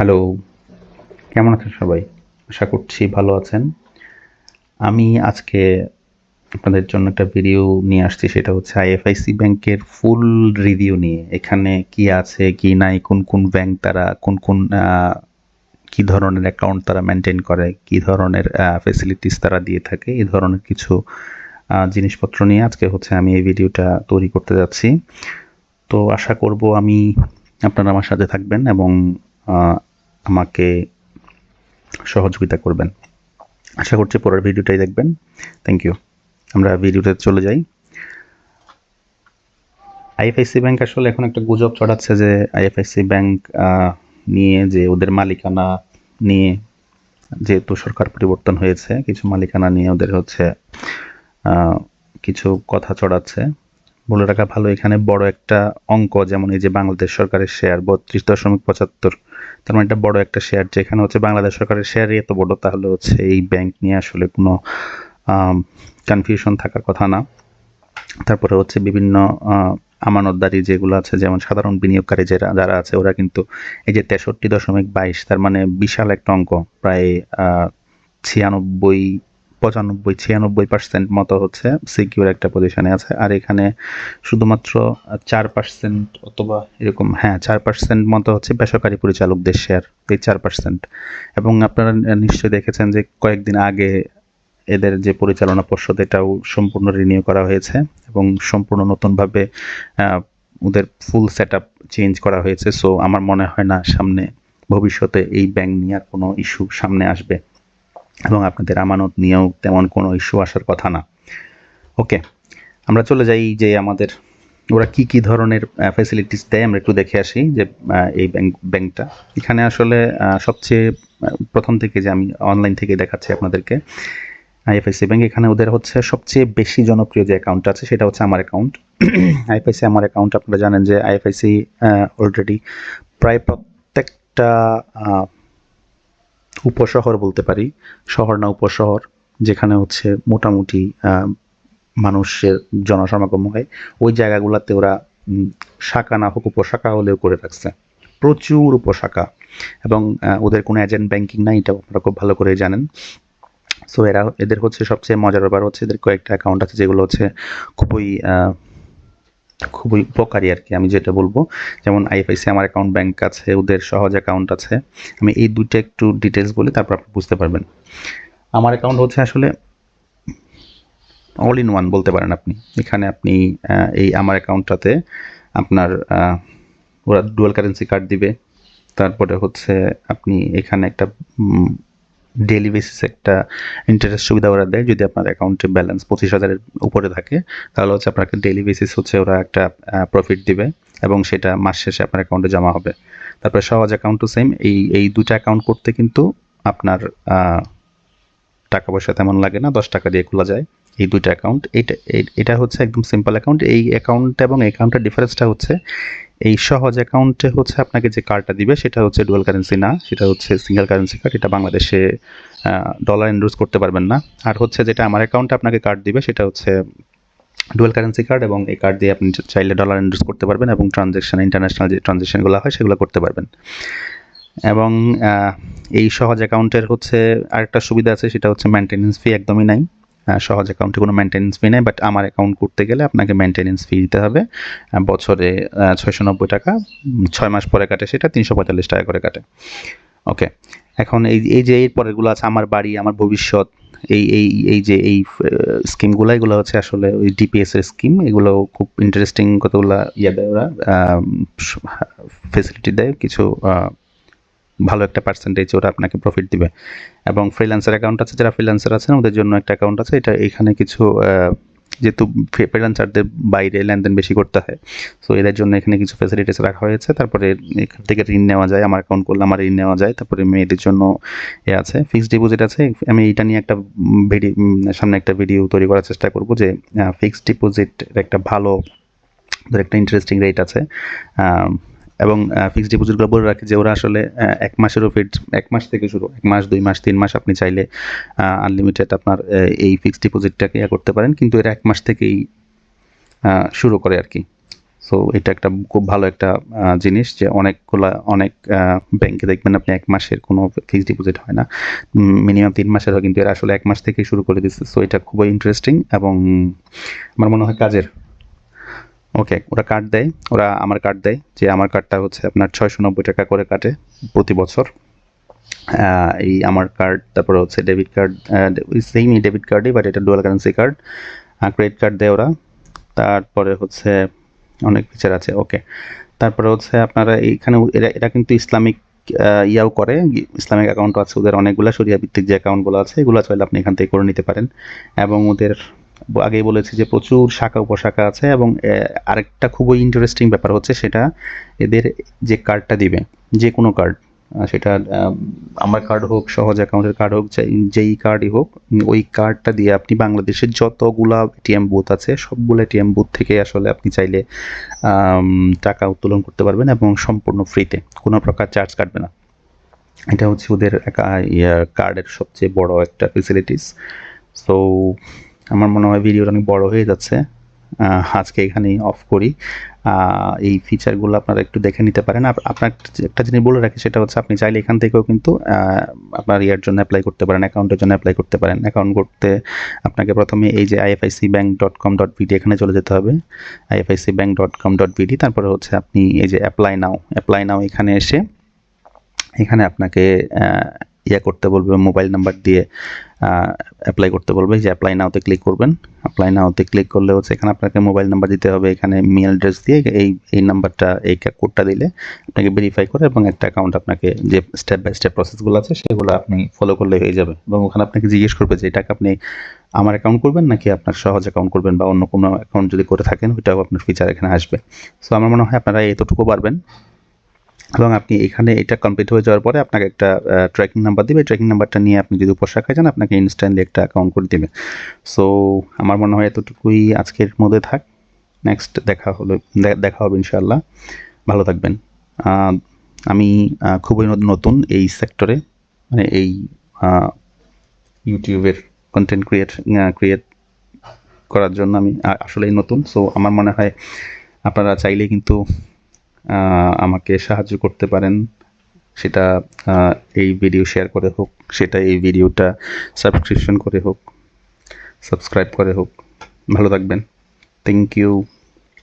Hello, কেমন আছেন সবাই? আশা করছি ভালো আছেন। আমি আজকে আপনাদের জন্য একটা ভিডিও নিয়ে আসছি, সেটা হচ্ছে আইএফআইসি ব্যাংকের ফুল রিভিউ নিয়ে। এখানে কি আছে, কি নাই, কোন কোন ব্যাংক তারা, কোন কোন কি ধরনের অ্যাকাউন্ট তারা মেনটেন করে, কি ধরনের ফেসিলিটিস তারা দিয়ে থাকে, এই ধরনের কিছু জিনিসপত্র নিয়ে আজকে হচ্ছে আমি এই ভিডিওটা তৈরি করতে যাচ্ছি। তো আশা করব আমি আপনারা আমার সাথে থাকবেন এবং আমাকে সহযোগিতা করবেন। আশা করছি পরের ভিডিওটাই দেখবেন। থ্যাংক ইউ আমরা ভিডিওতে চলে যাই। আইএফআইসি ব্যাংক আসলে এখন একটা গুজব ছড়াচ্ছে যে আইএফআইসি ব্যাংক নিয়ে যে ওদের মালিকানা নিয়ে যেহেতু সরকার পরিবর্তন হয়েছে, কিছু মালিকানা নিয়ে ওদের হচ্ছে কিছু কথা ছড়াচ্ছে। বলে রাখা ভালো, এখানে বড় একটা অঙ্ক, যেমন এই যে বাংলাদেশ সরকারের শেয়ার বত্রিশ দশমিক পঁচাত্তর। তার মানে একটা বড় একটা শেয়ার যেখানে হচ্ছে বাংলাদেশ সরকারের শেয়ারই এত বড়, তাহলে হচ্ছে এই ব্যাংক নিয়ে আসলে কোনো কনফিউশন থাকার কথা না। তারপরে হচ্ছে বিভিন্ন আমানতদারি যেগুলো আছে, যেমন সাধারণ বিনিয়োগকারী যারা যারা আছে, ওরা কিন্তু এই যে তেষট্টি দশমিক বাইশ, তার মানে বিশাল একটা অঙ্ক, প্রায় ছিয়ানব্বই পঁচানব্বই, ছিয়ানব্বই পার্সেন্ট মতো হচ্ছে সিকিউর একটা পজিশনে আছে। আর এখানে শুধুমাত্র চার পার্সেন্ট অথবা এরকম হ্যাঁ চার পার্সেন্ট মতো হচ্ছে বেসরকারি পরিচালকদের শেয়ার এই চার পার্সেন্ট এবং আপনারা নিশ্চয়ই দেখেছেন যে কয়েকদিন আগে এদের যে পরিচালনা পর্ষদ, এটাও সম্পূর্ণ রিনিউ করা হয়েছে এবং সম্পূর্ণ নতুনভাবে ওদের ফুল সেট আপ চেঞ্জ করা হয়েছে। সো আমার মনে হয় না সামনে, ভবিষ্যতে এই ব্যাংক নিয়ে আর কোনো ইস্যু সামনে আসবে। এবং আপনাদের আমানত নিয়েও তেমন কোনো ইস্যু আসার কথা না। ওকে আমরা চলে যাই যে আমাদের, ওরা কি কি ধরনের ফ্যাসিলিটিস দেয়, আমরা একটু দেখে আসি যে এই ব্যাংক ব্যাংকটা এখানে আসলে সবচেয়ে প্রথম থেকে যে আমি অনলাইন থেকে দেখাচ্ছি আপনাদেরকে আইএফআইসি ব্যাংক এখানে ওদের হচ্ছে সবচেয়ে বেশি জনপ্রিয় যে অ্যাকাউন্ট আছে, সেটা হচ্ছে আমার অ্যাকাউন্ট আইএফআইসি আমার অ্যাকাউন্ট আপনারা জানেন যে আইএফআইসি অলরেডি প্রায় প্রত্যেকটা উপশহর বলতে পারি। শহর না উপশহর, যেখানে হচ্ছে মোটামুটি মানুষের জনসমাগম হয়। ওই জায়গাগুলোতে ওরা শাখা না হোক উপশাখা হলেও করে রাখছে। প্রচুর উপশাখা। এবং ওদের কোনো এজেন্ট ব্যাংকিং নাই এটা আপনারা খুব ভালো করে জানেন। সো এরা, এদের হচ্ছে সবচেয়ে মজার ব্যাপার হচ্ছে, এদের কয়েকটা অ্যাকাউন্ট আছে যেগুলো হচ্ছে খুবই খুবই উপকারী আর কি, আমি যেটা বলব। যেমন আইএফআইসি আমার অ্যাকাউন্ট ব্যাংক আছে, ওদের সহজ অ্যাকাউন্ট আছে। আমি এই দুইটা একটু ডিটেলস বলি, তারপর আপনি বুঝতে পারবেন। আমার অ্যাকাউন্ট হচ্ছে আসলে অল ইন ওয়ান বলতে পারেন আপনি। এখানে আপনি এই আমার অ্যাকাউন্টটাতে আপনার ওরা ডুয়াল কারেন্সি কার্ড দিবে। তারপরে হচ্ছে আপনি এখানে একটা ডেলি বেসিসে একটা ইন্টারেস্ট সুবিধা ওরা দেয় যদি আপনার অ্যাকাউন্টে ব্যালেন্স পঁচিশ হাজারের উপরে থাকে, তাহলে হচ্ছে আপনাকে ডেলি বেসিস হচ্ছে ওরা একটা প্রফিট দিবে এবং সেটা মাস শেষে আপনার অ্যাকাউন্টে জমা হবে। তারপরে সহজ অ্যাকাউন্টও সেম এই এই দুটা অ্যাকাউন্ট করতে কিন্তু আপনার টাকা পয়সা তেমন লাগে না, দশ টাকা দিয়ে খোলা যায়। এই দুটো অ্যাকাউন্ট এটা এটা হচ্ছে একদম সিম্পল অ্যাকাউন্ট এই অ্যাকাউন্ট এবং অ্যাকাউন্টের ডিফারেন্সটা হচ্ছে এই সহজ অ্যাকাউন্টে হচ্ছে আপনাকে যে কার্ডটা দিবে সেটা হচ্ছে ডুয়াল কারেন্সি না, সেটা হচ্ছে সিঙ্গেল কারেন্সি কার্ড এটা বাংলাদেশে ডলার এন্ডোর্স করতে পারবেন না। আর হচ্ছে যেটা আমার অ্যাকাউন্টে আপনাকে কার্ড দিবে সেটা হচ্ছে ডুয়াল কারেন্সি কার্ড এবং এই কার্ড দিয়ে আপনি চাইলে ডলার এন্ডোর্স করতে পারবেন এবং ট্রানজ্যাকশন ইন্টারন্যাশনাল যে ট্রানজ্যাকশনগুলো হয় সেগুলো করতে পারবেন। এবং এই সহজ অ্যাকাউন্টের হচ্ছে আরেকটা সুবিধা আছে, সেটা হচ্ছে মেনটেনেন্স ফি একদমই নাই। সহজ অ্যাকাউন্টে কোনো মেনটেনেন্স ফি নেই বাট আমার অ্যাকাউন্ট করতে গেলে আপনাকে মেনটেনেন্স ফি দিতে হবে। বছরে ছয়শো নব্বই টাকা ছয় মাস পরে কাটে সেটা, তিনশো পঁয়তাল্লিশ টাকা করে কাটে। ওকে এখন এই এই যে এর পরেরগুলো আছে, আমার বাড়ি, আমার ভবিষ্যৎ, এই এই এই যে এই স্কিমগুলো এগুলো হচ্ছে আসলে ওই ডিপিএস এর স্কিম এগুলো খুব ইন্টারেস্টিং কতগুলো ইয়ে দেয় ওরা ফেসিলিটি দেয়, কিছু ভালো একটা পার্সেন্টেজ ওরা আপনাকে প্রফিট দিবে। এবং ফ্রিল্যান্সার অ্যাকাউন্ট আছে, যারা ফ্রিল্যান্সার আছেন, ওদের জন্য একটা অ্যাকাউন্ট আছে। এটা এখানে কিছু যেহেতু ফ্রিল্যান্সারদের বাইরে লেনদেন বেশি করতে হয় সো এদের জন্য এখানে কিছু ফ্যাসিলিটিস রাখা হয়েছে। তারপরে এখান থেকে ঋণ নেওয়া যায়, আমার অ্যাকাউন্ট করলে আমার ঋণ নেওয়া যায়। তারপরে মেয়েদের জন্য এ আছে ফিক্সড ডিপোজিট আছে। আমি এটা নিয়ে একটা ভিডিও সামনে একটা ভিডিও তৈরি করার চেষ্টা করব যে ফিক্সড ডিপোজিট একটা ভালো একটা ইন্টারেস্টিং রেট আছে। এবং ফিক্সড ডিপোজিটগুলো বলে রাখি যে ওরা আসলে এক মাসেরও ফিট এক মাস থেকে শুরু, এক মাস, দুই মাস, তিন মাস আপনি চাইলে আনলিমিটেড আপনার এই ফিক্সড ডিপোজিটটাকে ইয়ে করতে পারেন। কিন্তু এরা এক মাস থেকেই শুরু করে আর কি সো এটা একটা খুব ভালো একটা জিনিস যে অনেকগুলা, অনেক ব্যাংকে দেখবেন আপনি এক মাসের কোনো ফিক্সড ডিপোজিট হয় না। মিনিমাম তিন মাসের হয়, কিন্তু এরা আসলে এক মাস থেকেই শুরু করে দিচ্ছে। সো এটা খুবই ইন্টারেস্টিং এবং আমার মনে হয় কাজের ওকে, ওরা কার্ড দেয়, ওরা আমার কার্ড দেয়, যে আমার কার্ডটা হচ্ছে আপনার ছয়শো নব্বই টাকা করে কাটে প্রতি বছর। এই আমার কার্ড তারপরে হচ্ছে ডেবিট কার্ড সেমই ডেবিট কার্ডই বাট এটা dual currency card credit card দেয় ওরা। তারপরে হচ্ছে অনেক ফিচার আছে, ওকে। তারপরে হচ্ছে আপনারা এইখানে, এরা এরা কিন্তু ইসলামিক ইয়াও করে। ইসলামিক অ্যাকাউন্টও আছে, ওদের অনেকগুলো সরিয়া ভিত্তিক যে অ্যাকাউন্টগুলো আছে, এগুলো চাইলে আপনি এখান থেকে করে নিতে পারেন। এবং ওদের আগেই বলেছি যে প্রচুর শাখা, উপশাখা আছে এবং আরেকটা খুবই ইন্টারেস্টিং ব্যাপার হচ্ছে সেটা এদের যে কার্ডটা দিবে, যে কোনো কার্ড সেটা আমার কার্ড হোক, সহজ অ্যাকাউন্টের কার্ড হোক যেই- কার্ডই হোক ওই কার্ডটা দিয়ে আপনি বাংলাদেশের যতগুলা এটিএম বুথ আছে, সবগুলো এটিএম বুথ থেকে আসলে আপনি চাইলে টাকা উত্তোলন করতে পারবেন এবং সম্পূর্ণ ফ্রিতে কোনো প্রকার চার্জ কাটবে না। এটা হচ্ছে ওদের কার্ডের সবচেয়ে বড় একটা ফেসিলিটিস সো আমার মনে হয় ভিডিওটা অনেক বড় হয়ে যাচ্ছে। আজকে এখানেই অফ করি। এই ফিচারগুলো আপনারা একটু দেখে নিতে পারেন। আপ- আপনার একটা জিনিস বলে রাখি, সেটা হচ্ছে আপনি চাইলে এখান থেকেও কিন্তু আপনার ইয়ার জন্য অ্যাপ্লাই করতে পারেন অ্যাকাউন্টের জন্য অ্যাপ্লাই করতে পারেন। অ্যাকাউন্ট করতে আপনাকে প্রথমে এই যে IFIC bank dot com dot BD এখানে চলে যেতে হবে। IFIC bank dot com dot BD তারপরে হচ্ছে আপনি এই যে অ্যাপ্লাই নাও অ্যাপ্লাই নাও এখানে এসে, এখানে আপনাকে ইয়ে করতে বলবে মোবাইল নাম্বার দিয়ে অ্যাপ্লাই করতে বলবে। যে অ্যাপ্লাই নাওতে ক্লিক করবেন। অ্যাপ্লাই নাওতে ক্লিক করলে হচ্ছে এখানে আপনাকে মোবাইল নাম্বার দিতে হবে। এখানে মেল অ্যাড্রেস দিয়ে এই এই নাম্বারটা এই কোডটা দিলে আপনাকে ভেরিফাই করে এবং একটা অ্যাকাউন্ট আপনাকে যে স্টেপ বাই স্টেপ প্রসেসগুলো আছে, সেগুলো আপনি ফলো করলে হয়ে যাবে। এবং ওখানে আপনাকে জিজ্ঞেস করবে যে এটাকে আপনি আমার অ্যাকাউন্ট করবেন নাকি আপনার সহজ অ্যাকাউন্ট করবেন? বা অন্য কোনো অ্যাকাউন্ট যদি করে থাকেন, ওইটাও আপনার ফিচার এখানে আসবে। সো আমার মনে হয় আপনারা এতটুকু পারবেন। এবং আপনি এখানে এটা কমপ্লিট হয়ে যাওয়ার পরে আপনাকে একটা ট্র্যাকিং নাম্বার দিবে। ট্র্যাকিং নাম্বারটা নিয়ে আপনি যদি উপশাখায় যান আপনাকে ইনস্ট্যান্টলি একটা অ্যাকাউন্ট করে দিবে। সো আমার মনে হয় এতটুকুই আজকের মধ্যে থাক। নেক্সট দেখা হলো দেখা হবে ইনশাআল্লাহ। ভালো থাকবেন। আমি খুবই নতুন এই সেক্টরে মানে এই ইউটিউবের কন্টেন্ট ক্রিয়েট ক্রিয়েট করার জন্য আমি আসলেই নতুন। সো আমার মনে হয় আপনারা চাইলে কিন্তু আমাকে সাহায্য করতে পারেন। সেটা এই ভিডিও শেয়ার করে হোক, সেটা এই ভিডিওটা সাবস্ক্রিপশন করে হোক সাবস্ক্রাইব করে হোক। ভালো থাকবেন। Thank you